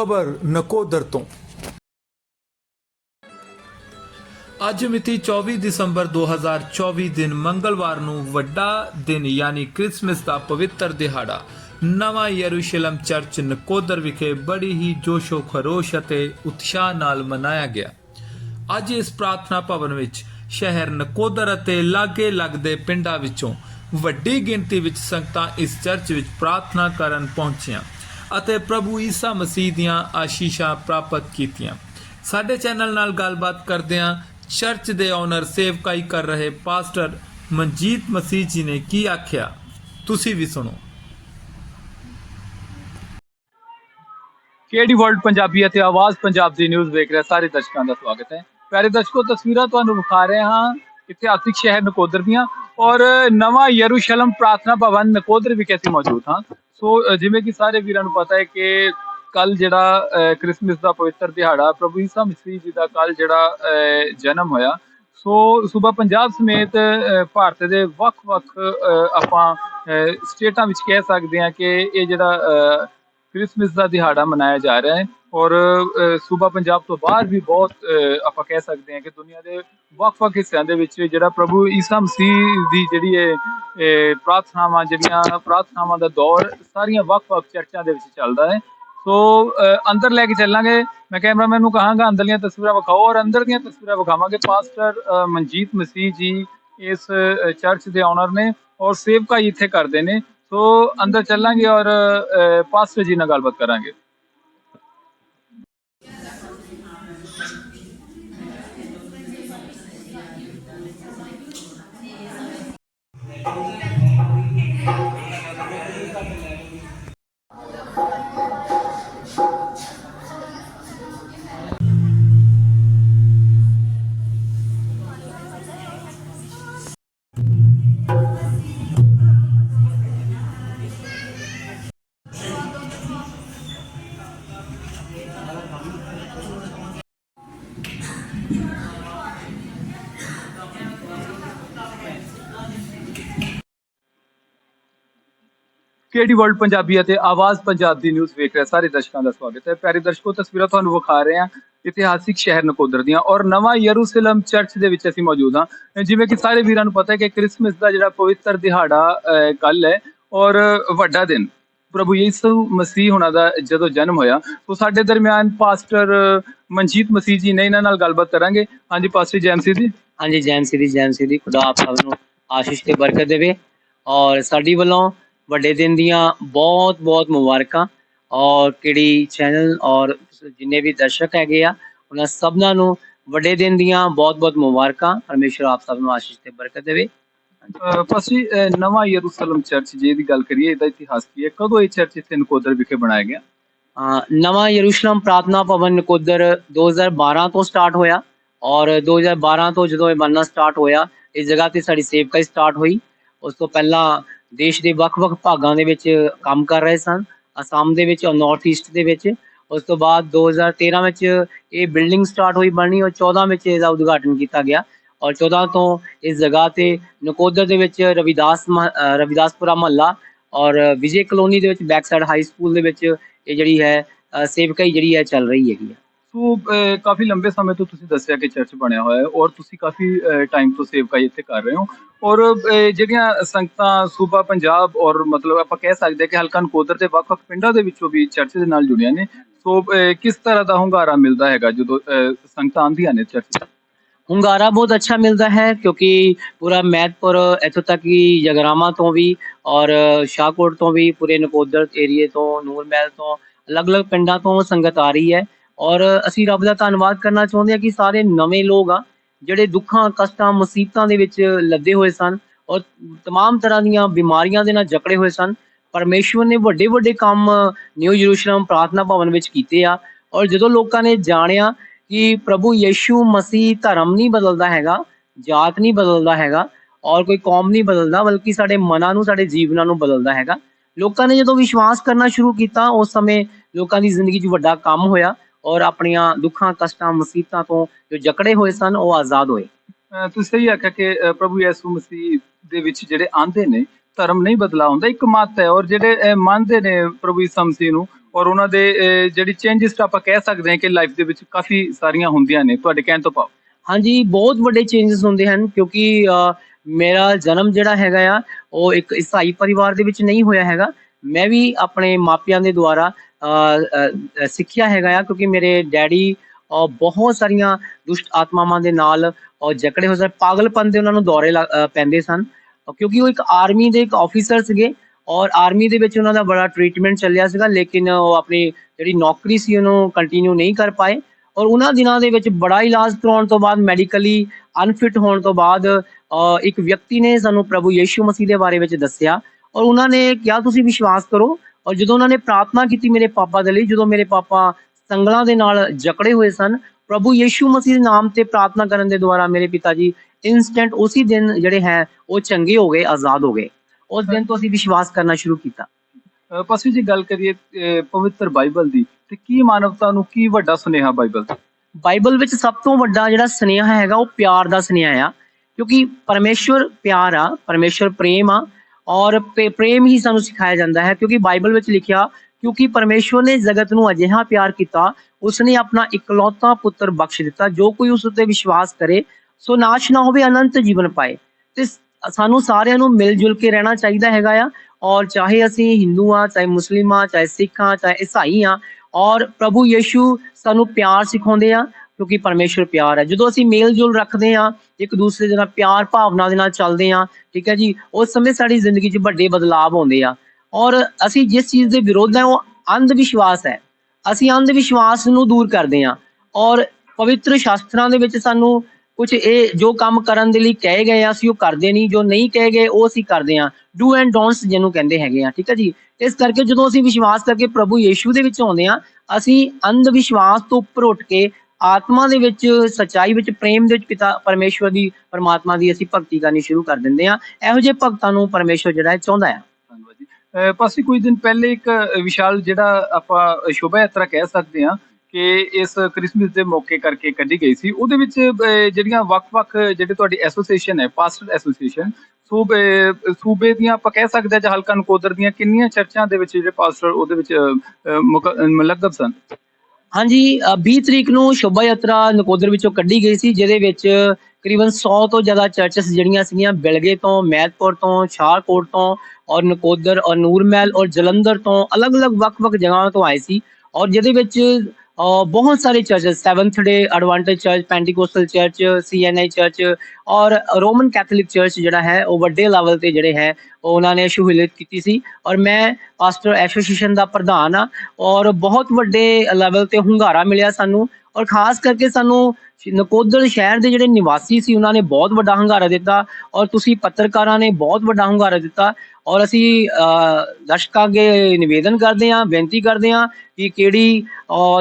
ਖਬਰ ਨਕੋਦਰ ਤੋਂ। ਅੱਜ ਮਿਤੀ 24 ਦਸੰਬਰ 2024 ਦਿਨ ਮੰਗਲਵਾਰ ਨੂੰ ਵੱਡਾ ਦਿਨ ਯਾਨੀ ਕ੍ਰਿਸਮਸ ਦਾ ਪਵਿੱਤਰ ਦਿਹਾੜਾ। ਨਵਾਂ ਯਰੂਸ਼ਲਮ ਚਰਚ ਨਕੋਦਰ ਵਿਖੇ ਬੜੀ ਹੀ ਜੋਸ਼ੋ ਖਰੋਸ਼ ਅਤੇ ਉਤਸ਼ਾਹ ਨਾਲ ਮਨਾਇਆ ਗਿਆ। ਅੱਜ ਇਸ ਪ੍ਰਾਰਥਨਾ ਭਵਨ ਵਿੱਚ ਸ਼ਹਿਰ ਨਕੋਦਰ ਅਤੇ ਲਾਗੇ ਲੱਗਦੇ ਪਿੰਡਾਂ ਵਿੱਚੋਂ ਵੱਡੀ ਗਿਣਤੀ ਵਿੱਚ ਸੰਗਤਾਂ ਇਸ ਚਰਚ ਵਿੱਚ ਪ੍ਰਾਰਥਨਾ ਕਰਨ ਪਹੁੰਚੀਆਂ। ਅਤੇ ਪ੍ਰਭੂ ਈਸਾ ਮਸੀਹ ਦੀਆਂ ਆਸ਼ੀਸ਼ਾਂ ਪ੍ਰਾਪਤ ਕੀਤੀਆਂ। ਸਾਡੇ ਚੈਨਲ ਨਾਲ ਗੱਲਬਾਤ ਕਰਦਿਆਂ ਚਰਚ ਦੇ ਓਨਰ ਸੇਵਕਾਈ ਕਰ ਰਹੇ ਪਾਸਟਰ ਮਨਜੀਤ ਮਸੀਹ ਜੀ ਨੇ ਕੀ ਆਖਿਆ? ਤੁਸੀਂ ਵੀ ਸੁਣੋ। ਕੇਡੀ ਵਰਲਡ ਪੰਜਾਬੀ ਅਤੇ ਆਵਾਜ਼ ਪੰਜਾਬ ਦੀ ਨਿਊਜ਼ ਵੇਖ ਰਹੇ ਸਾਰੇ ਦਰਸ਼ਕਾਂ ਦਾ ਸਵਾਗਤ ਹੈ। ਪਿਆਰੇ ਦਰਸ਼ਕੋ, ਤਸਵੀਰਾਂ ਤੁਹਾਨੂੰ ਵਿਖਾ ਰਹੇ ਹਾਂ ਇਤਿਹਾਸਿਕ ਸ਼ਹਿਰ ਨਕੋਦਰ ਦੀਆਂ ਔਰ ਨਵਾਂ ਯਰੂਸ਼ਲਮ ਪ੍ਰਾਰਥਨਾ ਭਵਨ ਨਕੋਦਰ ਵਿਖੇ ਅਸੀਂ ਮੌਜੂਦ ਹਾਂ। ਸੋ ਜਿਵੇਂ ਕਿ ਸਾਰੇ ਵੀਰਾਂ ਨੂੰ ਪਤਾ ਹੈ ਕਿ ਕੱਲ ਜਿਹੜਾ ਅ, ਦਾ ਪਵਿੱਤਰ ਦਿਹਾੜਾ ਪ੍ਰਭੂ ਈਸਾ ਮਸੀਹ ਜੀ ਦਾ ਕੱਲ ਜਿਹੜਾ ਜਨਮ ਹੋਇਆ। ਸੋ ਸੂਬਾ ਪੰਜਾਬ ਸਮੇਤ ਭਾਰਤ ਦੇ ਵੱਖ-ਵੱਖ ਆਪਾਂ ਸਟੇਟਾਂ ਵਿੱਚ ਕਹਿ ਸਕਦੇ ਹਾਂ ਕਿ ਇਹ ਜਿਹੜਾ ਅ, ਦਾ ਦਿਹਾੜਾ ਮਨਾਇਆ ਜਾ ਰਿਹਾ ਹੈ। ਔਰ ਸੂਬਾ ਪੰਜਾਬ ਤੋਂ ਬਾਹਰ ਵੀ ਬਹੁਤ ਆਪਾਂ ਕਹਿ ਸਕਦੇ ਹਾਂ ਕਿ ਦੁਨੀਆ ਦੇ ਵੱਖ-ਵੱਖ ਹਿੱਸਿਆਂ ਦੇ ਵਿੱਚ ਜਿਹੜਾ ਪ੍ਰਭੂ ਈਸਾ ਮਸੀਹ ਦੀ ਜਿਹੜੀ ਇਹ ਪ੍ਰਾਰਥਨਾਵਾਂ, ਜਿਹੜੀਆਂ ਪ੍ਰਾਰਥਨਾਵਾਂ ਦਾ ਦੌਰ, ਸਾਰੀਆਂ ਵੱਖ-ਵੱਖ ਚਰਚਾਂ ਦੇ ਵਿੱਚ ਚੱਲਦਾ ਹੈ। ਸੋ ਅੰਦਰ ਲੈ ਕੇ ਚੱਲਾਂਗੇ। ਮੈਂ ਕੈਮਰਾਮੈਨ ਨੂੰ ਕਹਾਂਗਾ ਅੰਦਰਲੀਆਂ ਤਸਵੀਰਾਂ ਵਿਖਾਓ ਔਰ ਅੰਦਰ ਦੀਆਂ ਤਸਵੀਰਾਂ ਵਿਖਾਵਾਂਗੇ। ਪਾਸਟਰ ਮਨਜੀਤ ਮਸੀਹ ਜੀ ਇਸ ਚਰਚ ਦੇ ਓਨਰ ਨੇ ਔਰ ਸੇਵਕਾਈ ਇੱਥੇ ਕਰਦੇ ਨੇ। ਸੋ, ਅੰਦਰ ਚੱਲਾਂਗੇ ਔਰ ਪਾਸਟਰ ਜੀ ਨਾਲ ਗੱਲਬਾਤ ਕਰਾਂਗੇ। ਕੇਡੀ ਵਰਲਡ ਪੰਜਾਬੀ ਅਤੇ ਆਵਾਜ਼ ਪੰਜਾਬ ਦੀ ਨਿਊਜ਼ ਵੇਖ ਰਹੇ, ਸਾਰੇ ਦਰਸ਼ਕਾਂ ਦਾ ਸਵਾਗਤ ਹੈ। ਪਿਆਰੇ ਦਰਸ਼ਕੋ, ਤਸਵੀਰਾਂ ਤੁਹਾਨੂੰ ਵਿਖਾ ਰਹੇ ਹਾਂ ਇਤਿਹਾਸਿਕ ਸ਼ਹਿਰ ਨਕੋਦਰ ਦੀਆਂ ਔਰ ਨਵਾਂ ਯਰੂਸ਼ਲਮ ਚਰਚ ਦੇ ਵਿੱਚ ਅਸੀਂ ਮੌਜੂਦ ਹਾਂ। ਜਿਵੇਂ ਕਿ ਸਾਰੇ ਵੀਰਾਂ ਨੂੰ ਪਤਾ ਹੈ ਕਿ ਕ੍ਰਿਸਮਸ ਦਾ ਜਿਹੜਾ ਪਵਿੱਤਰ ਦਿਹਾੜਾ ਕੱਲ ਹੈ ਔਰ ਵੱਡਾ ਦਿਨ। ਪ੍ਰਭੂ ਯਿਸੂ ਮਸੀਹ ਹੁਣਾਂ ਦਾ ਜਦੋਂ ਜਨਮ ਹੋਇਆ, ਉਹ ਸਾਡੇ ਦਰਮਿਆਨ ਪਾਸਟਰ ਮਨਜੀਤ ਮਸੀਹ ਜੀ ਨੇ ਇਹਨਾਂ ਨਾਲ ਗੱਲਬਾਤ ਕਰਾਂਗੇ। ਹਾਂਜੀ, ਪਾਸਟਰ ਜੈਮ ਜੀ। ਹਾਂਜੀ ਜੈਨ ਸਿਰੀ ਜੈਨ ਸਿਰੀ ਖੁਦਾ ਆਪ ਸਭ ਨੂੰ ਆਸ਼ੀਸ਼ ਤੇ ਬਰਕਤ ਦੇਵੇ ਔਰ ਸਾਡੀ ਵੱਲੋਂ ਵੱਡੇ ਦਿਨ ਦੀਆਂ ਬਹੁਤ ਬਹੁਤ ਮੁਬਾਰਕਾਂ ਔਰ ਕਿਹੜੀ ਚੈਨਲ ਔਰ ਜਿੰਨੇ ਵੀ ਦਰਸ਼ਕ ਹੈਗੇ ਆ ਉਹਨਾਂ ਸਭਨਾਂ ਨੂੰ ਵੱਡੇ ਦਿਨ ਦੀਆਂ ਬਹੁਤ ਬਹੁਤ ਮੁਬਾਰਕਾਂ ਪਰਮੇਸ਼ਰ ਆਪ ਸਭ ਨੂੰ ਆਸ਼ੀਸ਼ ਤੇ ਬਰਕਤ ਦੇਵੇ ਪਸੀ ਨਵਾਂ ਯਰੂਸ਼ਲਮ ਚਰਚ ਜੇ ਦੀ ਗੱਲ ਕਰੀਏ ਇਹਦਾ ਇਤਿਹਾਸ ਕੀ ਹੈ ਕਦੋਂ ਇਹ ਚਰਚ ਇੱਥੇ ਨਕੋਦਰ ਵਿਖੇ ਬਣਾਇਆ ਗਿਆ ਅਹ ਨਵਾਂ ਯਰੂਸ਼ਲਮ ਪ੍ਰਾਰਥਨਾ ਭਵਨ ਨਕੋਦਰ 2012 ਤੋਂ ਸਟਾਰਟ ਹੋਇਆ ਔਰ 2012 ਤੋਂ ਜਦੋਂ ਇਹ ਬਣਨਾ ਸਟਾਰਟ ਹੋਇਆ ਇਸ ਜਗ੍ਹਾ ਤੇ ਸਾਡੀ ਸੇਵਕਾਈ ਸਟਾਰਟ ਹੋਈ ਉਸ ਤੋਂ ਪਹਿਲਾਂ ਦੇਸ਼ ਦੇ ਵੱਖ-ਵੱਖ ਭਾਗਾਂ ਦੇ ਵਿੱਚ ਕੰਮ ਕਰ ਰਹੇ ਸਨ। ਅਸਾਮ ਦੇ ਵਿੱਚ, ਔਰ ਨਾਰਥ ਈਸਟ ਦੇ ਵਿੱਚ। ਉਸ ਤੋਂ ਬਾਅਦ 2013 ਵਿੱਚ ਇਹ ਬਿਲਡਿੰਗ ਸਟਾਰਟ ਹੋਈ ਬਣਨੀ, ਔਰ 14 ਵਿੱਚ ਇਹਦਾ ਉਦਘਾਟਨ ਕੀਤਾ ਗਿਆ। ਔਰ 14 ਤੋਂ ਇਸ ਜਗ੍ਹਾ ਤੇ ਨਕੋਦਰ ਦੇ ਵਿੱਚ ਰਵਿਦਾਸ ਮਹ- ਰਵਿਦਾਸਪੁਰਾ ਮਹੱਲਾ, ਔਰ ਵਿਜੇ ਕਲੋਨੀ ਦੇ ਵਿੱਚ ਬੈਕ ਸਾਈਡ ਹਾਈ ਸਕੂਲ ਦੇ ਵਿੱਚ ਇਹ ਜਿਹੜੀ ਹੈ ਸੇਵਕਾਈ ਜਿਹੜੀ ਹੈ, ਚੱਲ ਰਹੀ ਹੈਗੀ ਹੈ। ਸੋ ਕਾਫੀ ਲੰਬੇ ਸਮੇਂ ਤੋਂ ਤੁਸੀਂ ਦੱਸਿਆ ਕਿ ਚਰਚ ਬਣਿਆ ਹੋਇਆ ਹੈ ਔਰ ਤੁਸੀਂ ਕਾਫੀ ਟਾਈਮ ਤੋਂ ਸੇਵਕਾਈ ਇੱਥੇ ਕਰ ਰਹੇ ਹੋ। ਔਰ ਜਿਹੜੀਆਂ ਸੰਗਤਾਂ ਸੂਬਾ ਪੰਜਾਬ ਔਰ ਮਤਲਬ ਆਪਾਂ ਕਹਿ ਸਕਦੇ ਕਿ ਹਲਕਾ ਨਕੋਦਰ ਦੇ ਵੱਖ-ਵੱਖ ਪਿੰਡਾਂ ਦੇ ਵਿੱਚੋਂ ਵੀ ਚਰਚ ਦੇ ਨਾਲ ਜੁੜੀਆਂ ਨੇ। ਸੋ ਕਿਸ ਤਰ੍ਹਾਂ ਦਾ ਹੁੰਗਾਰਾ ਮਿਲਦਾ ਹੈਗਾ ਜਦੋਂ ਅਹ, ਸੰਗਤਾਂ ਆਉਂਦੀਆਂ ਨੇ ਚਰਚ ਹੁੰਗਾਰਾ ਬਹੁਤ ਅੱਛਾ ਮਿਲਦਾ ਹੈ ਕਿਉਂਕਿ ਪੂਰਾ ਮੈਦਪੁਰ ਇੱਥੋਂ ਤੱਕ ਕਿ ਜਗਰਾਮਾ ਤੋਂ ਵੀ ਔਰ ਸ਼ਾਹਕੋਟ ਤੋਂ ਵੀ ਪੂਰੇ ਨਕੋਦਰ ਏਰੀਏ ਤੋਂ ਨੂਰ ਮਹਿਲ ਤੋਂ ਅਲੱਗ-ਅਲੱਗ ਪਿੰਡਾਂ ਤੋਂ ਸੰਗਤ ਆ ਰਹੀ ਹੈ। ਔਰ ਅਸੀਂ ਰੱਬ ਦਾ ਧੰਨਵਾਦ ਕਰਨਾ ਚਾਹੁੰਦੇ ਹਾਂ ਕਿ ਸਾਰੇ ਨਵੇਂ ਲੋਕ ਆ ਜਿਹੜੇ ਦੁੱਖਾਂ ਕਸ਼ਟਾਂ ਮੁਸੀਬਤਾਂ ਦੇ ਵਿੱਚ ਲੱਦੇ ਹੋਏ ਸਨ ਔਰ तमाम ਤਰ੍ਹਾਂ ਦੀਆਂ ਬਿਮਾਰੀਆਂ ਦੇ ਨਾਲ ਜਕੜੇ ਹੋਏ ਸਨ ਪਰਮੇਸ਼ਵਰ ਨੇ ਵੱਡੇ ਵੱਡੇ ਕੰਮ ਨਿਊ ਯਰੂਸ਼ਲਮ ਪ੍ਰਾਰਥਨਾ ਭਵਨ ਵਿੱਚ ਕੀਤੇ ਆ ਔਰ ਜਦੋਂ ਲੋਕਾਂ ਨੇ ਜਾਣਿਆ ਕਿ ਪ੍ਰਭੂ ਯੀਸ਼ੂ ਮਸੀਹ ਧਰਮ ਨਹੀਂ ਬਦਲਦਾ ਹੈਗਾ ਜਾਤ ਨਹੀਂ ਬਦਲਦਾ ਹੈਗਾ ਔਰ ਕੋਈ ਕੌਮ ਨਹੀਂ ਬਦਲਦਾ ਬਲਕਿ ਸਾਡੇ ਮਨਾਂ ਨੂੰ ਸਾਡੇ ਜੀਵਨਾਂ ਨੂੰ ਬਦਲਦਾ ਹੈਗਾ ਲੋਕਾਂ ਨੇ ਜਦੋਂ ਵਿਸ਼ਵਾਸ ਕਰਨਾ ਸ਼ੁਰੂ ਕੀਤਾ ਉਸ ਸਮੇਂ ਲੋਕਾਂ ਦੀ ਜ਼ਿੰਦਗੀ 'ਚ ਵੱਡਾ ਕੰਮ ਹੋਇਆ ਔਰ ਆਪਣੀਆਂ ਦੁੱਖਾਂ ਕਸ਼ਟਾਂ ਮੁਸੀਬਤਾਂ ਤੋਂ ਜੋ ਜਕੜੇ ਹੋਏ ਸਨ ਉਹ ਆਜ਼ਾਦ ਹੋਏ। ਤੁਸੀਂ ਸਹੀ ਆਖਿਆ ਕਿ ਪ੍ਰਭੂ ਯਿਸੂ ਮਸੀਹ ਦੇ ਵਿੱਚ ਜਿਹੜੇ ਆਂਦੇ ਨੇ ਧਰਮ ਨਹੀਂ ਬਦਲਾ ਹੁੰਦਾ ਇੱਕ ਮਤ ਹੈ। ਔਰ ਜਿਹੜੇ ਮੰਨਦੇ ਨੇ ਪ੍ਰਭੂ ਯਿਸੂ ਮਸੀਹ ਨੂੰ ਔਰ ਉਹਨਾਂ ਦੇ ਜਿਹੜੀ ਚੇਂਜਸ ਆਪਾਂ ਕਹਿ ਸਕਦੇ ਹਾਂ ਕਿ ਲਾਈਫ ਦੇ ਵਿੱਚ ਕਾਫੀ ਸਾਰੀਆਂ ਹੁੰਦੀਆਂ ਨੇ ਤੁਹਾਡੇ ਕਹਿਣ ਤੋਂ ਭਾਵ। ਹਾਂਜੀ ਬਹੁਤ ਵੱਡੇ ਚੇਂਜਸ ਹੁੰਦੇ ਹਨ ਕਿਉਂਕਿ ਮੇਰਾ ਜਨਮ ਜਿਹੜਾ ਹੈਗਾ ਆ ਉਹ ਇੱਕ ਈਸਾਈ ਪਰਿਵਾਰ ਦੇ ਵਿੱਚ ਨਹੀਂ ਹੋਇਆ ਹੈਗਾ। ਮੈਂ ਵੀ ਆਪਣੇ ਮਾਪਿਆਂ ਦੇ ਦੁਆਰਾ ਸਿੱਖਿਆ ਹੈਗਾ ਆ ਕਿਉਂਕਿ ਮੇਰੇ ਡੈਡੀ ਅ, ਬਹੁਤ ਸਾਰੀਆਂ ਦੁਸ਼ਟ ਆਤਮਾਵਾਂ ਦੇ ਨਾਲ ਅ, ਜਕੜੇ ਹੋ ਸਨ। ਪਾਗਲਪਨ ਦੇ ਉਹਨਾਂ ਨੂੰ ਦੌਰੇ ਪੈਂਦੇ ਸਨ। ਕਿਉਂਕਿ ਉਹ ਇੱਕ ਆਰਮੀ ਦੇ ਇੱਕ ਆਫੀਸਰ ਸੀਗੇ ਔਰ ਆਰਮੀ ਦੇ ਵਿੱਚ ਉਹਨਾਂ ਦਾ ਬੜਾ ਟ੍ਰੀਟਮੈਂਟ ਚੱਲਿਆ ਸੀਗਾ ਲੇਕਿਨ ਉਹ ਆਪਣੀ ਜਿਹੜੀ ਨੌਕਰੀ ਸੀ ਉਹਨੂੰ ਕੰਟੀਨਿਊ ਨਹੀਂ ਕਰ ਪਾਏ। ਔਰ ਉਹਨਾਂ ਦਿਨਾਂ ਦੇ ਵਿੱਚ ਬੜਾ ਇਲਾਜ ਕਰਾਉਣ ਤੋਂ ਬਾਅਦ ਮੈਡੀਕਲੀ ਅਨਫਿਟ ਹੋਣ ਤੋਂ ਬਾਅਦ ਇੱਕ ਵਿਅਕਤੀ ਨੇ ਸਾਨੂੰ ਪ੍ਰਭੂ ਯੀਸ਼ੂ ਮਸੀਹ ਦੇ ਬਾਰੇ ਵਿੱਚ ਦੱਸਿਆ। ਔਰ ਉਹਨਾਂ ਨੇ ਕਿਹਾ ਤੁਸੀਂ ਵਿਸ਼ਵਾਸ ਕਰੋ ਔਰ ਜਦੋਂ ਉਹਨਾਂ ਨੇ ਪ੍ਰਾਰਥਨਾ ਕੀਤੀ ਮੇਰੇ ਪਾਪਾ ਦੇ ਲਈ ਜਦੋਂ ਮੇਰੇ ਪਾਪਾ ਸੰਗਲਾਂ ਦੇ ਨਾਲ ਜਕੜੇ ਹੋਏ ਸਨ ਪ੍ਰਭੂ ਯੀਸ਼ੂ ਮਸੀਹ ਦੇ ਨਾਮ ਤੇ ਪ੍ਰਾਰਥਨਾ ਕਰਨ ਦੇ ਦੁਆਰਾ ਮੇਰੇ ਪਿਤਾ ਜੀ ਇਨਸਟੈਂਟ ਉਸੇ ਦਿਨ ਜਿਹੜੇ ਹੈ ਉਹ ਚੰਗੇ ਹੋ ਗਏ ਆਜ਼ਾਦ ਹੋ ਗਏ। ਉਸ ਦਿਨ ਤੋਂ ਅਸੀਂ ਵਿਸ਼ਵਾਸ ਕਰਨਾ ਸ਼ੁਰੂ ਕੀਤਾ। ਪਸੂ ਜੀ ਗੱਲ ਕਰੀਏ ਪਵਿੱਤਰ ਬਾਈਬਲ ਦੀ ਤੇ ਕੀ ਮਾਨਵਤਾ ਨੂੰ ਕੀ ਵੱਡਾ ਸੁਨੇਹਾ ਬਾਈਬਲ ਦਾ? ਬਾਈਬਲ ਵਿੱਚ ਸਭ ਤੋਂ ਵੱਡਾ ਜਿਹੜਾ ਸੁਨੇਹਾ ਹੈਗਾ ਉਹ ਪਿਆਰ ਦਾ ਸੁਨੇਹਾ ਆ ਕਿਉਂਕਿ ਪਰਮੇਸ਼ਵਰ ਪਿਆਰ ਆ ਪਰਮੇਸ਼ਵਰ ਪ੍ਰੇਮ ਆ ਔਰ ਪ੍ਰੇਮ ਹੀ ਸਾਨੂੰ ਸਿਖਾਇਆ ਜਾਂਦਾ ਹੈ, ਕਿਉਂਕਿ ਬਾਈਬਲ ਵਿੱਚ ਲਿਖਿਆ, ਕਿਉਂਕਿ ਪਰਮੇਸ਼ਵਰ ਨੇ ਜਗਤ ਨੂੰ ਅਜਿਹਾ ਪਿਆਰ ਕੀਤਾ, ਉਸਨੇ ਆਪਣਾ ਇਕਲੌਤਾ ਪੁੱਤਰ ਬਖਸ਼ ਦਿੱਤਾ, ਜੋ ਕੋਈ ਉਸ ਉੱਤੇ ਵਿਸ਼ਵਾਸ ਕਰੇ, ਸੋ ਨਾਸ਼ ਨਾ ਹੋਵੇ, ਅਨੰਤ ਜੀਵਨ ਪਾਏ। ਤੇ ਸਾਨੂੰ ਸਾਰਿਆਂ ਨੂੰ ਮਿਲ ਜੁਲ ਕੇ ਰਹਿਣਾ ਚਾਹੀਦਾ ਹੈਗਾ ਆ, ਔਰ ਚਾਹੇ ਅਸੀਂ ਹਿੰਦੂ ਆ, ਚਾਹੇ ਮੁਸਲਿਮ ਆ, ਚਾਹੇ ਸਿੱਖ ਆ, ਚਾਹੇ ਈਸਾਈ ਆ, ਔਰ ਪ੍ਰਭੂ ਯੀਸ਼ੂ ਸਾਨੂੰ ਪਿਆਰ ਸਿਖਾਉਂਦੇ ਆ ਕਿਉਂਕਿ ਪਰਮੇਸ਼ਵਰ ਪਿਆਰ ਹੈ। ਜਦੋਂ ਅਸੀਂ ਮੇਲ ਜੋਲ ਰੱਖਦੇ ਆ ਇੱਕ ਦੂਸਰੇ ਦੇ ਨਾਲ ਪਿਆਰ ਭਾਵਨਾ ਦੇ ਨਾਲ ਚੱਲਦੇ ਆ ਠੀਕ ਹੈ ਜੀ, ਉਸ ਸਮੇਂ ਸਾਡੀ ਜ਼ਿੰਦਗੀ 'ਚ ਵੱਡੇ ਬਦਲਾਅ ਆਉਂਦੇ ਆ। ਔਰ ਅਸੀਂ ਜਿਸ ਚੀਜ਼ ਦੇ ਵਿਰੋਧ ਹੈ, ਉਹ ਅੰਧ ਵਿਸ਼ਵਾਸ ਹੈ। ਅਸੀਂ ਅੰਧ ਵਿਸ਼ਵਾਸ ਨੂੰ ਦੂਰ ਕਰਦੇ ਆ ਔਰ ਪਵਿੱਤਰ ਸ਼ਾਸਤਰਾਂ ਦੇ ਵਿੱਚ ਸਾਨੂੰ ਕੁਝ ਇਹ ਜੋ ਕੰਮ ਕਰਨ ਦੇ ਲਈ ਕਹੇ ਗਏ ਆ, ਅਸੀਂ ਉਹ ਕਰਦੇ ਨਹੀਂ। ਜੋ ਨਹੀਂ ਕਹੇ ਗਏ, ਉਹ ਅਸੀਂ ਕਰਦੇ ਆ ਡੂ ਐਂਡ ਡੋਂਟਸ ਜਿਹਨੂੰ ਕਹਿੰਦੇ ਹੈਗੇ ਆ, ਠੀਕ ਹੈ ਜੀ। ਇਸ ਕਰਕੇ ਜਦੋਂ ਅਸੀਂ ਵਿਸ਼ਵਾਸ ਕਰਕੇ ਪ੍ਰਭੂ ਯੀਸ਼ੂ ਦੇ ਵਿੱਚ ਆਉਂਦੇ ਆ ਅਸੀਂ ਅੰਧ ਵਿਸ਼ਵਾਸ ਤੋਂ ਉੱਪਰ ਉੱਠ ਕੇ ਆਤਮਾ ਦੇ ਵਿੱਚ ਸਚਾਈ ਵਿੱਚ ਪ੍ਰੇਮ ਦੇ ਵਿੱਚ ਪਿਤਾ ਪਰਮੇਸ਼ਵਰ ਦੀ ਪਰਮਾਤਮਾ ਦੀ ਅਸੀਂ ਭਗਤੀ ਕਰਨੀ ਸ਼ੁਰੂ ਕਰ ਦਿੰਦੇ ਆ ਇਹੋ ਜਿਹੇ ਭਗਤਾਂ ਨੂੰ ਪਰਮੇਸ਼ਵਰ ਜਿਹੜਾ ਹੈ ਚਾਹੁੰਦਾ ਹੈ। ਧੰਨਵਾਦ ਜੀ। ਅਹ, ਕੁਝ ਦਿਨ ਪਹਿਲੇ ਇੱਕ ਵਿਸ਼ਾਲ ਜਿਹੜਾ ਆਪਾਂ ਸ਼ੋਭਾ ਯਾਤਰਾ ਕਹਿ ਸਕਦੇ ਹਾਂ ਕਿ ਇਸ ਕ੍ਰਿਸਮਸ ਦੇ ਮੌਕੇ ਕਰਕੇ ਕੱਢੀ ਗਈ ਸੀ। ਉਹਦੇ ਵਿੱਚ ਜਿਹੜੀਆਂ ਵੱਖ-ਵੱਖ ਜਿਹੜੇ ਤੁਹਾਡੀ ਐਸੋਸੀਏਸ਼ਨ ਹੈ ਪਾਸਟਰ ਐਸੋਸੀਏਸ਼ਨ ਸੂਬੇ ਸੂਬੇ ਦੀਆਂ ਆਪਾਂ ਕਹਿ ਸਕਦੇ ਹਾਂ ਜਾਂ ਹਲਕਾ ਨਕੋਦਰ ਦੀਆਂ ਕਿੰਨੀਆਂ ਚਰਚਾਂ ਦੇ ਵਿੱਚ ਜਿਹੜੇ ਪਾਸਟਰ ਉਹਦੇ ਵਿੱਚ ਅਹ, ਸਨ? ਹਾਂਜੀ ਅ, 20 ਤਰੀਕ ਨੂੰ ਸ਼ੋਭਾ ਯਾਤਰਾ ਨਕੋਦਰ ਵਿੱਚੋਂ ਕੱਢੀ ਗਈ ਸੀ ਜਿਹਦੇ ਵਿੱਚ ਕਰੀਬਨ 100 ਤੋਂ ਜ਼ਿਆਦਾ ਚਰਚਸ ਜਿਹੜੀਆਂ ਸੀਗੀਆਂ ਬਿਲਗੇ ਤੋਂ ਮਹਿਤਪੁਰ ਤੋਂ ਸ਼ਾਹਕੋਟ ਤੋਂ ਔਰ ਨਕੋਦਰ ਔਰ ਨੂਰਮਹਿਲ ਔਰ ਜਲੰਧਰ ਤੋਂ ਅਲੱਗ-ਅਲੱਗ ਵੱਖ-ਵੱਖ ਜਗ੍ਹਾਵਾਂ ਤੋਂ ਆਏ ਸੀ ਔਰ ਜਿਹਦੇ ਵਿੱਚ ਅ, ਬਹੁਤ ਸਾਰੇ churches Seventh Day Adventist church Pentecostal church CSI church ਔਰ ਰੋਮਨ ਕੈਥੋਲਿਕ ਚਰਚ ਜਿਹੜਾ ਹੈ ਉਹ ਵੱਡੇ ਲੈਵਲ ਤੇ ਜਿਹੜੇ ਹੈ ਉਹ ਉਹਨਾਂ ਨੇ ਸ਼ਮੂਲੀਅਤ ਕੀਤੀ ਸੀ। ਔਰ ਮੈਂ ਪਾਸਟਰ ਐਸੋਸੀਏਸ਼ਨ ਦਾ ਪ੍ਰਧਾਨ ਆ ਔਰ ਬਹੁਤ ਵੱਡੇ ਲੈਵਲ ਤੇ ਹੁੰਗਾਰਾ ਮਿਲਿਆ ਸਾਨੂੰ। ਔਰ ਖਾਸ ਕਰਕੇ ਸਾਨੂੰ ਨਕੋਦਰ ਸ਼ਹਿਰ ਦੇ ਜਿਹੜੇ ਨਿਵਾਸੀ ਸੀ ਉਹਨਾਂ ਨੇ ਬਹੁਤ ਵੱਡਾ ਹੁੰਗਾਰਾ ਦਿੱਤਾ ਔਰ ਤੁਸੀਂ ਪੱਤਰਕਾਰਾਂ ਨੇ ਬਹੁਤ ਵੱਡਾ ਹੁੰਗਾਰਾ ਦਿੱਤਾ ਔਰ ਅਸੀਂ ਦਰਸ਼ਕਾਂ ਅੱਗੇ ਨਿਵੇਦਨ ਕਰਦੇ ਹਾਂ ਬੇਨਤੀ ਕਰਦੇ ਹਾਂ ਕਿ ਕਿਹੜੀ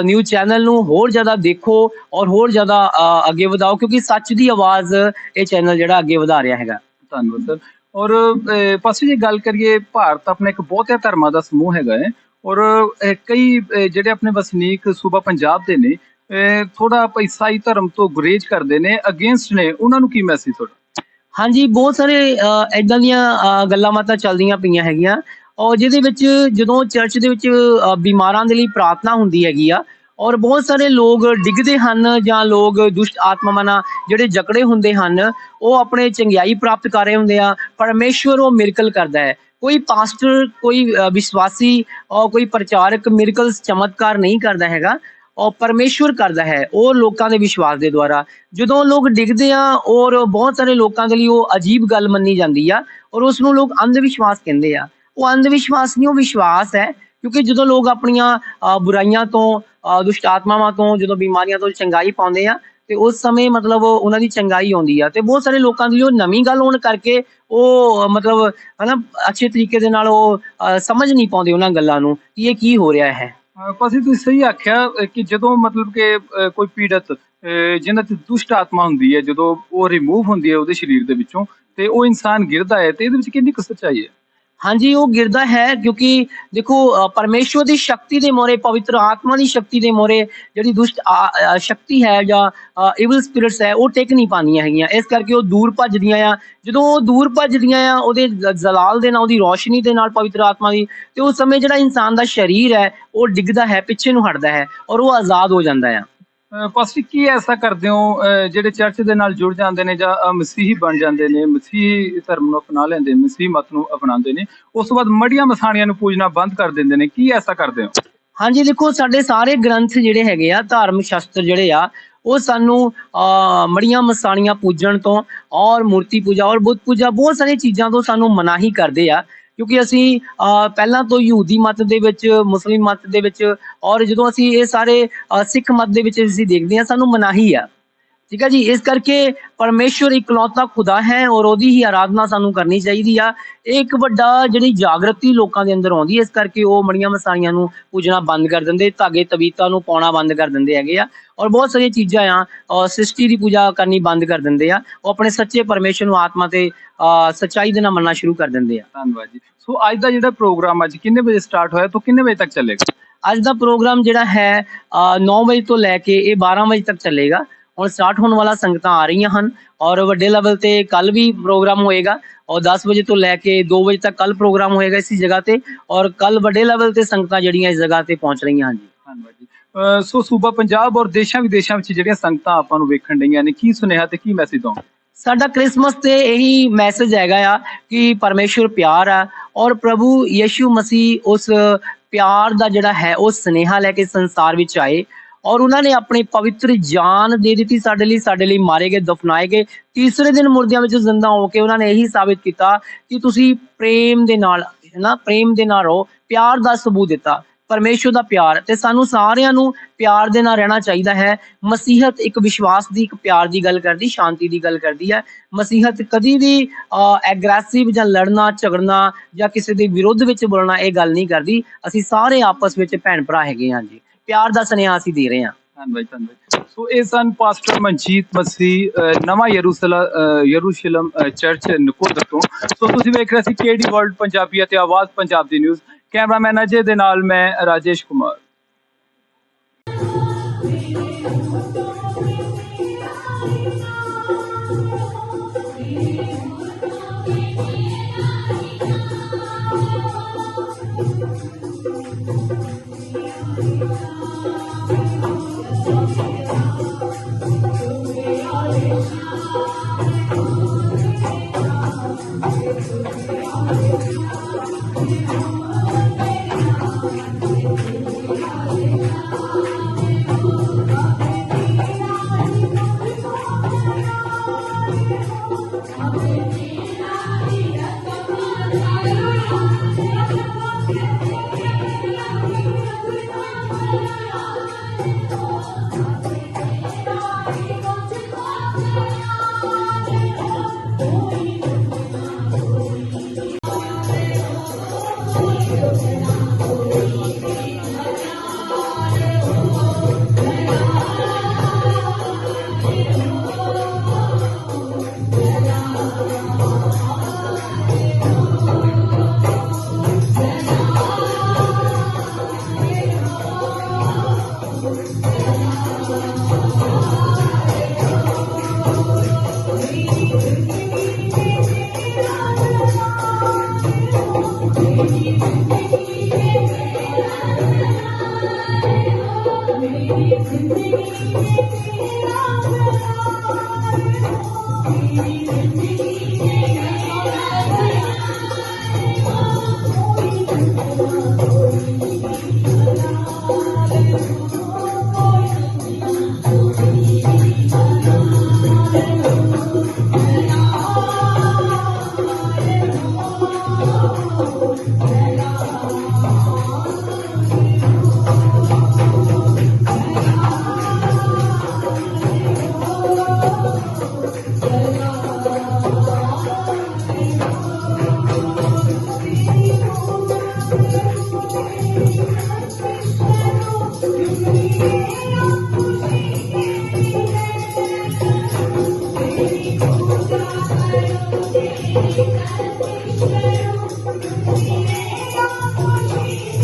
ਨਿਊਜ਼ ਚੈਨਲ ਨੂੰ ਹੋਰ ਜ਼ਿਆਦਾ ਦੇਖੋ ਔਰ ਹੋਰ ਜ਼ਿਆਦਾ ਅੱਗੇ ਵਧਾਓ ਕਿਉਂਕਿ ਸੱਚ ਦੀ ਆਵਾਜ਼ ਇਹ ਚੈਨਲ ਜਿਹੜਾ ਅੱਗੇ ਵਧਾ ਰਿਹਾ ਹੈਗਾ। ਧੰਨਵਾਦ ਸਰ। ਔਰ ਅਹ, ਜੇ ਗੱਲ ਕਰੀਏ ਭਾਰਤ ਆਪਣਾ ਇੱਕ ਬਹੁਤਿਆ ਧਰਮਾਂ ਦਾ ਸਮੂਹ ਹੈਗਾ ਹੈ ਔਰ ਕਈ ਜਿਹੜੇ ਆਪਣੇ ਵਸਨੀਕ ਸੂਬਾ ਪੰਜਾਬ ਦੇ ਨੇ ਥੋੜਾ ਈਸਾਈ ਧਰਮ ਤੋਂ ਗੁਰੇਜ ਕਰਦੇ ਨੇ ਅਗੇਂਸਟ ਨੇ। ਉਹਨਾਂ ਨੂੰ ਕੀ ਮੈਸੇਜ ਤੁਹਾਡਾ? ਹਾਂਜੀ, ਬਹੁਤ ਸਾਰੇ ਇਦਾਂ ਦੀਆਂ ਗੱਲਾਂ ਬਾਤਾਂ ਚੱਲਦੀਆਂ ਪਈਆਂ ਹੈਗੀਆਂ। ਔਰ ਜਿਹਦੇ ਵਿੱਚ, ਜਦੋਂ ਚਰਚ ਦੇ ਵਿੱਚ ਬਿਮਾਰਾਂ ਦੇ ਲਈ ਪ੍ਰਾਰਥਨਾ ਹੁੰਦੀ ਹੈਗੀ ਆ, ਔਰ ਬਹੁਤ ਸਾਰੇ ਲੋਕ ਡਿੱਗਦੇ ਹਨ ਜਾਂ ਲੋਕ ਦੁਸ਼ਟ ਆਤਮਾਵਾਂ ਨਾਲ ਜਿਹੜੇ ਜਕੜੇ ਹੁੰਦੇ ਹਨ, ਉਹ ਆਪਣੇ ਚੰਗਿਆਈ ਪ੍ਰਾਪਤ ਕਰ ਰਹੇ ਹੁੰਦੇ ਆ। ਪਰਮੇਸ਼ਵਰ ਉਹ ਮਿਰਕਲ ਕਰਦਾ ਹੈ। ਕੋਈ ਪਾਸਟਰ ਕੋਈ ਵਿਸ਼ਵਾਸੀ ਔਰ ਕੋਈ ਪ੍ਰਚਾਰਕ ਮਿਰਕਲਸ ਚਮਤਕਾਰ ਨਹੀਂ ਕਰਦਾ ਹੈਗਾ। ਔਰ ਪਰਮੇਸ਼ਵਰ ਕਰਦਾ ਹੈ ਉਹ ਲੋਕਾਂ ਦੇ ਵਿਸ਼ਵਾਸ ਦੇ ਦੁਆਰਾ। ਜਦੋਂ ਲੋਕ ਡਿੱਗਦੇ ਆ ਔਰ ਬਹੁਤ ਸਾਰੇ ਲੋਕਾਂ ਦੇ ਲਈ ਉਹ ਅਜੀਬ ਗੱਲ ਮੰਨੀ ਜਾਂਦੀ ਆ ਔਰ ਉਸ ਨੂੰ ਲੋਕ ਅੰਧ ਵਿਸ਼ਵਾਸ ਕਹਿੰਦੇ ਆ। ਉਹ ਅੰਧ ਵਿਸ਼ਵਾਸ ਨਹੀਂ ਉਹ ਵਿਸ਼ਵਾਸ ਹੈ ਕਿਉਂਕਿ ਜਦੋਂ ਲੋਕ ਆਪਣੀਆਂ ਬੁਰਾਈਆਂ ਤੋਂ ਅ, ਦੁਸ਼ਟ ਆਤਮਾਵਾਂ ਤੋਂ ਜਦੋਂ ਬਿਮਾਰੀਆਂ ਤੋਂ ਚੰਗਾਈ ਪਾਉਂਦੇ ਆ ਤੇ ਉਸ ਸਮੇਂ ਮਤਲਬ ਉਹਨਾਂ ਦੀ ਚੰਗਾਈ ਆਉਂਦੀ ਆ। ਤੇ ਬਹੁਤ ਸਾਰੇ ਲੋਕਾਂ ਦੀ ਲਈ ਉਹ ਨਵੀਂ ਗੱਲ ਹੋਣ ਕਰਕੇ ਉਹ ਅ, ਮਤਲਬ ਹਨਾ ਅੱਛੇ ਤਰੀਕੇ ਦੇ ਨਾਲ ਉਹ ਸਮਝ ਨਹੀਂ ਪਾਉਂਦੇ ਉਹਨਾਂ ਗੱਲਾਂ ਨੂੰ ਕਿ ਇਹ ਕੀ ਹੋ ਰਿਹਾ ਹੈ। ਪਾਸੇ ਤੁਸੀਂ ਸਹੀ ਆਖਿਆ ਕਿ ਜਦੋਂ ਮਤਲਬ ਕਿ ਕੋਈ ਪੀੜਤ ਅਹ, ਜਿਨ੍ਹਾਂ ਤੇ ਦੁਸ਼ਟ ਆਤਮਾ ਹੁੰਦੀ ਹੈ ਜਦੋਂ ਉਹ ਰਿਮੂਵ ਹੁੰਦੀ ਹੈ ਉਹਦੇ ਸਰੀਰ ਦੇ ਵਿੱਚੋਂ ਤੇ ਉਹ ਇਨਸਾਨ ਗਿਰਦਾ ਹੈ ਤੇ ਇਹਦੇ ਵਿੱਚ ਕਿੰਨੀ ਕੁ ਸੱਚਾਈ ਹੈ? ਹਾਂਜੀ ਉਹ ਗਿਰਦਾ ਹੈ ਕਿਉਂਕਿ ਦੇਖੋ ਅ, ਪਰਮੇਸ਼ਵਰ ਦੀ ਸ਼ਕਤੀ ਦੇ ਮੋਰੇ ਪਵਿੱਤਰ ਆਤਮਾ ਦੀ ਸ਼ਕਤੀ ਦੇ ਮੋਰੇ ਜਿਹੜੀ ਦੁਸ਼ਟ ਆ- ਸ਼ਕਤੀ ਹੈ ਜਾਂ ਇਵਲ ਸਪਿਰਿਟਸ ਹੈ ਉਹ ਟੇਕ ਨਹੀਂ ਪਾਉਂਦੀਆਂ ਹੈਗੀਆਂ। ਇਸ ਕਰਕੇ ਉਹ ਦੂਰ ਭੱਜਦੀਆਂ ਆ। ਜਦੋਂ ਉਹ ਦੂਰ ਭੱਜਦੀਆਂ ਆ ਉਹਦੇ ਜਲਾਲ ਦੇ ਨਾਲ ਉਹਦੀ ਰੋਸ਼ਨੀ ਦੇ ਨਾਲ ਪਵਿੱਤਰ ਆਤਮਾ ਦੀ ਤੇ ਉਸ ਸਮੇਂ ਜਿਹੜਾ ਇਨਸਾਨ ਦਾ ਸਰੀਰ ਹੈ ਉਹ ਡਿੱਗਦਾ ਹੈ ਪਿੱਛੇ ਨੂੰ ਹਟਦਾ ਹੈ ਔਰ ਉਹ ਆਜ਼ਾਦ ਹੋ ਜਾਂਦਾ ਹੈ ਪਾਸਟਰ ਕੀ ਐਸਾ ਕਰਦੇ ਹੋ ਜਿਹੜੇ ਚਰਚ ਦੇ ਨਾਲ ਜੁੜ ਜਾਂਦੇ ਨੇ ਜਾਂ ਮਸੀਹੀ ਬਣ ਜਾਂਦੇ ਨੇ, ਮਸੀਹੀ ਧਰਮ ਨੂੰ ਅਪਣਾ ਲੈਂਦੇ ਨੇ ਮਸੀਹੀ ਮਤ ਨੂੰ ਅਪਣਾਉਂਦੇ ਨੇ, ਉਸ ਤੋਂ ਬਾਅਦ ਮੜੀਆਂ ਮਸਾਣੀਆਂ ਨੂੰ ਪੂਜਣਾ ਬੰਦ ਕਰ ਦਿੰਦੇ ਨੇ, ਕੀ ਐਸਾ ਕਰਦੇ ਹੋ? ਹਾਂਜੀ, ਦੇਖੋ, ਸਾਡੇ ਸਾਰੇ ਗ੍ਰੰਥ ਜਿਹੜੇ ਹੈਗੇ ਆ, ਧਾਰਮਿਕ ਸ਼ਾਸਤਰ ਜਿਹੜੇ ਆ, ਉਹ ਸਾਨੂੰ ਅ ਮੜੀਆਂ ਮਸਾਣੀਆਂ ਪੂਜਣ ਤੋਂ ਔਰ ਮੂਰਤੀ ਪੂਜਾ ਔਰ ਬੁੱਤ ਪੂਜਾ, ਬਹੁਤ ਸਾਰੀਆਂ ਚੀਜ਼ਾਂ ਤੋਂ ਸਾਨੂੰ ਮਨਾਹੀ ਕਰਦੇ ਆ। ਕਿਉਂਕਿ ਅਸੀਂ ਅ ਪਹਿਲਾਂ ਤੋਂ ਯਹੂਦੀ ਮਤ ਦੇ ਵਿੱਚ ਮੁਸਲਿਮ ਮਤ ਦੇ ਵਿੱਚ ਔਰ ਜਦੋਂ ਅਸੀਂ ਇਹ ਸਾਰੇ ਅ, ਸਿੱਖ ਮਤ ਦੇ ਵਿੱਚ ਅਸੀਂ ਦੇਖਦੇ ਹਾਂ ਸਾਨੂੰ ਮਨਾਹੀ ਆ। ਠੀਕ ਹੈ ਜੀ ਇਸ ਕਰਕੇ ਪਰਮੇਸ਼ਵਰ ਇਕਲੌਤਾ ਖੁਦਾ ਹੈ ਔਰ ਉਹਦੀ ਹੀ ਆਰਾਧਨਾ ਸਾਨੂੰ ਕਰਨੀ ਚਾਹੀਦੀ ਆ। ਇੱਕ ਵੱਡਾ ਜਿਹੜੀ ਜਾਗਰਤੀ ਲੋਕਾਂ ਦੇ ਅੰਦਰ ਆਉਂਦੀ ਹੈ ਇਸ ਕਰਕੇ ਉਹ ਮੜੀਆਂ ਮਸਾਈਆਂ ਨੂੰ ਪੂਜਣਾ ਬੰਦ ਕਰ ਦਿੰਦੇ ਧਾਗੇ ਤਵੀਤਾ ਨੂੰ ਪਾਉਣਾ ਬੰਦ ਕਰ ਦਿੰਦੇ ਹੈਗੇ ਆ। ਔਰ ਬਹੁਤ ਸਾਰੀਆਂ ਚੀਜ਼ਾਂ ਆ ਔਰ ਸ੍ਰਿਸ਼ਟੀ ਦੀ ਪੂਜਾ ਕਰਨੀ ਬੰਦ ਕਰ ਦਿੰਦੇ ਆ। ਉਹ ਆਪਣੇ ਸੱਚੇ ਪਰਮੇਸ਼ਵਰ ਨੂੰ ਆਤਮਾ ਤੇ ਸੱਚਾਈ ਦੇ ਨਾਲ ਮੰਨਣਾ ਸ਼ੁਰੂ ਕਰ ਦਿੰਦੇ ਆ। ਧੰਨਵਾਦ ਜੀ। ਸੋ ਅੱਜ ਦਾ ਜਿਹੜਾ ਪ੍ਰੋਗਰਾਮ ਅੱਜ ਕਿੰਨੇ ਵਜੇ ਸਟਾਰਟ ਹੋਇਆ ਤੋਂ ਕਿੰਨੇ ਵਜੇ ਤੱਕ ਚੱਲੇਗਾ? ਅੱਜ ਦਾ ਪ੍ਰੋਗਰਾਮ ਜਿਹੜਾ ਹੈ ਅ, 9 ਵਜੇ ਤੋਂ ਲੈ ਕੇ ਇਹ 12 ਵਜੇ ਤੱਕ ਚੱਲੇਗਾ। ਹੁਣ ਸਟਾਰਟ ਹੋਣ ਵਾਲਾ ਸੰਗਤਾਂ ਆ ਰਹੀਆਂ ਹਨ। ਔਰ ਵੱਡੇ ਲੈਵਲ ਤੇ ਕੱਲ ਵੀ ਪ੍ਰੋਗਰਾਮ ਹੋਏਗਾ। ਔਰ 10 ਵਜੇ ਤੋਂ ਲੈ ਕੇ 2 ਵਜੇ ਤੱਕ ਕੱਲ ਪ੍ਰੋਗਰਾਮ ਹੋਏਗਾ ਇਸੇ ਜਗ੍ਹਾ ਤੇ। ਔਰ ਕੱਲ ਵੱਡੇ ਲੈਵਲ ਤੇ ਸੰਗਤਾਂ ਜਿਹੜੀਆਂ ਇਸ ਜਗ੍ਹਾ ਤੇ ਪਹੁੰਚ ਰਹੀਆਂ ਹਨ ਜੀ। ਧੰਨਵਾਦ ਜੀ। ਸੋ ਸੂਬਾ ਪੰਜਾਬ ਔਰ ਦੇਸ਼ਾਂ ਵਿਦੇਸ਼ਾਂ ਵਿੱਚ ਜਿਹੜੀਆਂ ਸੰਗਤਾਂ ਆਪਾਂ ਨੂੰ ਵੇਖਣ ਡਈਆਂ ਨੇ ਕੀ ਸੁਨੇਹਾ ਤੇ ਕੀ ਮੈਸੇਜ ਦੋ ਸਾਡਾ ਕ੍ਰਿਸਮਸ ਤੇ ਇਹੀ ਮੈਸੇਜ ਹੈਗਾ ਆ ਕਿ ਪਰਮੇਸ਼ਵਰ ਪਿਆਰ ਆ। ਔਰ ਪ੍ਰਭੂ ਯੀਸ਼ੂ ਮਸੀਹ ਉਸ ਪਿਆਰ ਦਾ ਜਿਹੜਾ ਹੈ ਉਹ ਸਨੇਹਾ ਲੈ ਕੇ ਸੰਸਾਰ ਵਿੱਚ ਆਏ। ਔਰ ਉਹਨਾਂ ਨੇ ਆਪਣੀ ਪਵਿੱਤਰ ਜਾਨ ਦੇ ਦਿੱਤੀ ਸਾਡੇ ਲਈ ਸਾਡੇ ਲਈ ਮਾਰੇ ਗਏ, ਦਫਨਾਏ ਗਏ। ਤੀਸਰੇ ਦਿਨ ਮੁਰਦਿਆਂ ਵਿੱਚ ਜ਼ਿੰਦਾ ਹੋ ਕੇ ਉਹਨਾਂ ਨੇ ਇਹੀ ਸਾਬਿਤ ਕੀਤਾ ਕਿ ਤੁਸੀਂ ਪ੍ਰੇਮ ਦੇ ਨਾਲ ਹੈ ਨਾ? ਪ੍ਰੇਮ ਦੇ ਨਾਲ ਰਹੋ, ਪਿਆਰ ਦਾ ਸਬੂਤ ਦਿੱਤਾ ਪਰਮੇਸ਼ਵਰ ਦਾ ਪਿਆਰ। ਤੇ ਸਾਨੂੰ ਸਾਰਿਆਂ ਨੂੰ ਪਿਆਰ ਦੇ ਨਾਲ ਰਹਿਣਾ ਚਾਹੀਦਾ ਹੈ। ਮਸੀਹਤ ਇੱਕ ਵਿਸ਼ਵਾਸ ਦੀ, ਇੱਕ ਪਿਆਰ ਦੀ ਗੱਲ ਕਰਦੀ, ਸ਼ਾਂਤੀ ਦੀ ਗੱਲ ਕਰਦੀ ਹੈ। ਮਸੀਹਤ ਕਦੀ ਵੀ ਐਗਰੈਸਿਵ ਜਾਂ ਲੜਨਾ, ਝਗੜਨਾ ਜਾਂ ਕਿਸੇ ਦੇ ਵਿਰੁੱਧ ਵਿੱਚ ਬੋਲਣਾ ਇਹ ਗੱਲ ਨਹੀਂ ਕਰਦੀ। ਅਸੀਂ ਸਾਰੇ ਆਪਸ ਵਿੱਚ ਭੈਣ ਭਰਾ ਹੈਗੇ ਹਾਂ ਜੀ। ਪਿਆਰ ਦਾ ਸੁਨੇਹਾ ਅਸੀਂ ਦੇ ਰਹੇ ਹਾਂ। ਧੰਨਵਾਦ ਧੰਨਵਾਦ। ਸੋ ਇਹ ਸਨ ਪਾਸਟਰ ਮਨਜੀਤ ਮਸੀ ਨਵਾਂ ਯਰੂਸ਼ਲਮ ਯਰੂਸ਼ਲਮ ਅਹ ਚਰਚ ਨਕੋਦਰ ਤੋਂ। ਸੋ ਤੁਸੀਂ ਵੇਖ ਰਹੇ ਸੀ ਕੇਡੀ ਵਰਲਡ ਪੰਜਾਬੀ ਅਤੇ ਆਵਾਜ਼ ਪੰਜਾਬ ਦੀ ਨਿਊਜ਼। ਕੈਮਰਾਮੈਨ ਅਜੇ ਦੇ ਨਾਲ ਮੈਂ ਰਾਜੇਸ਼ ਕੁਮਾਰ।